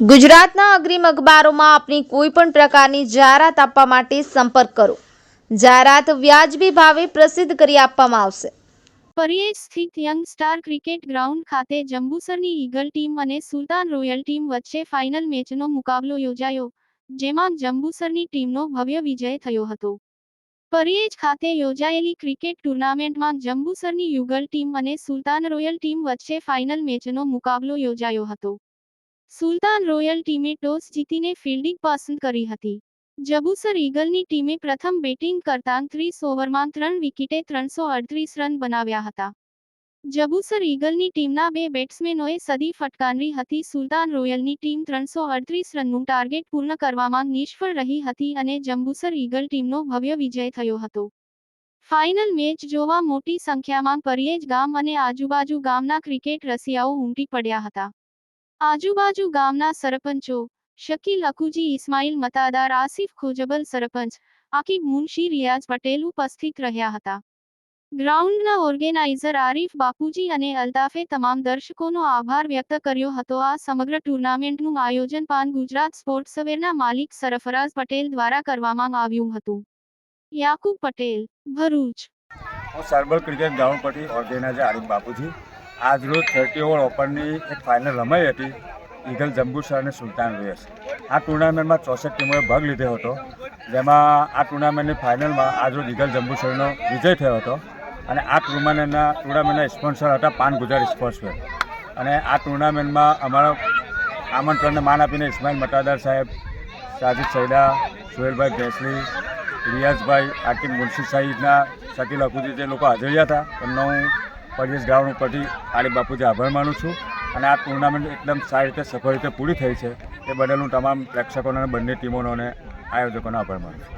ગુજરાતના અગ્રીમ અખબારોમાં આપની કોઈ પણ પ્રકારની જાહેરાત આપવા માટે સંપર્ક કરો. જાહેરાત વ્યાજબી ભાવે પ્રસિદ્ધ કરી આપવામાં આવશે. પરિયેજ સ્થિત યંગ સ્ટાર ક્રિકેટ ગ્રાઉન્ડ ખાતે જંબુસરની ઈગલ ટીમ અને સુલતાન રોયલ ટીમ વચ્ચે ફાઇનલ મેચનો મુકાબલો યોજાયો, જેમાં જંબુસરની ટીમનો ભવ્ય વિજય થયો હતો. પરિયેજ ખાતે યોજાયેલી ક્રિકેટ ટુર્નામેન્ટમાં જંબુસરની યુગલ ટીમ અને સુલતાન રોયલ ટીમ વચ્ચે ફાઇનલ મેચનો મુકાબલો યોજાયો હતો. સુલતાન રોયલ ટીમે ટોસ જીતીને ફિલ્ડિંગ પસંદ કરી હતી. જબુસર ઈગલની ટીમે પ્રથમ બેટિંગ કરતા ત્રીસ ઓવરમાં ત્રણ વિકેટે ત્રણસો અડત્રીસ રન બનાવ્યા હતા. જબુસર ઈગલની ટીમના બે બેટ્સમેનોએ સદી ફટકારી હતી. સુલતાન રોયલની ટીમ ત્રણસો અડત્રીસ રનનું ટાર્ગેટ પૂર્ણ કરવામાં નિષ્ફળ રહી હતી અને જંબુસર ઈગલ ટીમનો ભવ્ય વિજય થયો હતો. ફાઇનલ મેચ જોવા મોટી સંખ્યામાં પરિયેજ ગામ અને આજુબાજુ ગામના ક્રિકેટ રસિયાઓ ઉમટી પડ્યા હતા. આજુબાજુ ગામના સરપંચો, શકીલ અકુજી ઇસ્માઇલ મતાદાર, આસિફ ખોજબલ સરપંચ, આકીબ મુનશી, રિયાઝ પટેલ ઉપસ્થિત રહ્યા હતા. ગ્રાઉન્ડના ઓર્ગેનાઇઝર આરીફ બાપુજી અને અલ્તાફે તમામ દર્શકોનો આભાર વ્યક્ત કર્યો હતો. આ સમગ્ર ટુર્નામેન્ટનું આયોજન પાન ગુજરાત સ્પોર્ટ્સવેરના માલિક સરફરાઝ પટેલ દ્વારા કરવામાં આવ્યું હતું. યાકુબ પટેલ, ભરૂચ. હું ક્રિકેટ ગ્રાઉન્ડ પરથી ઓર્ગેનાઇઝર આરીફ બાપુજી. આજ રોજ થર્ટી ઓવર ઓપનની એક ફાઇનલ રમાઈ હતી. ઈગલ જંબુસર અને સુલતાન રેસ. આ ટુર્નામેન્ટમાં ચોસઠ ટીમોએ ભાગ લીધો હતો. જેમાં આ ટુર્નામેન્ટની ફાઇનલમાં આજરોજ ઈગલ જંબુસરનો વિજય થયો હતો. અને આ ટુર્નામેન્ટના ટુર્નામેન્ટના સ્પોન્સર હતા પાન ગુજરાત સ્પોર્ટ્સવેર અને આ ટુર્નામેન્ટમાં અમારા આમંત્રણને માન આપીને ઇસ્માઇલ મટાદાર સાહેબ, સાજિદ સૈદા, સુહેલભાઈ ભેંસલી, રિયાઝભાઈ આકિબ મુનશી સહિતના શકીલ અકુજી જે લોકો હાજર હતા, એમનો હું પરિયેશ ગ્રાઉન્ડ ઉપરથી આલી બાપુજી આભાર માનું છું. અને આ ટુર્નામેન્ટ એકદમ સારી રીતે સફળ રીતે પૂરી થઈ છે. એ બદલ હું તમામ પ્રેક્ષકોને બંને ટીમોનો અને આયોજકોનો આભાર માનું છું.